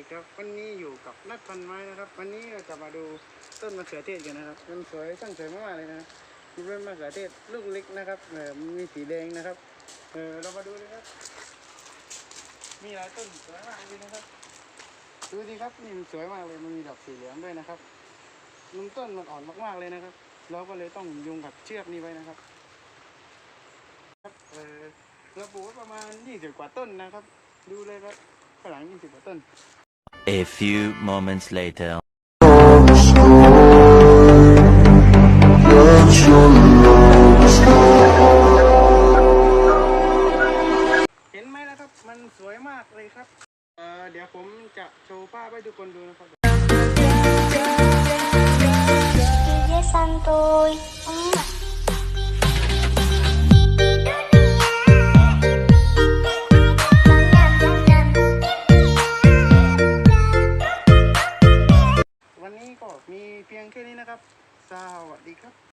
ดีครับวันนี้อยู่กับนัดพันไม้นะครับ วันนี้เราจะมาดูต้นมะเขือเทศกันนะครับมันสวยช่างสวยมากเลยนะครับมันเป็นมะเขือเทศลูกเล็กนะครับเออมีสีแดงนะครับเออเรามาดูเลยครับ มีหลายต้นสวยมากเลยนะครับ ดูสิครับนี่มันสวยมากเลยมันมีดอกสีเหลืองด้วยนะครับลำต้นมันอ่อนมากๆเลยนะครับ เราก็เลยต้องยุงกับเชือกนี้ไว้นะครับครับเออเราปลูกประมาณ20กว่าต้นนะครับ ดูเลยครับฝรั่ง20กว่าต้น A few moments later. เห็นไหมนะครับ มันสวยมากเลยครับ เอ่อ เดี๋ยวผมจะโชว์ภาพให้ทุกคนดูนะครับ Santuy. เพียงแค่นี้นะครับ สวัสดีครับ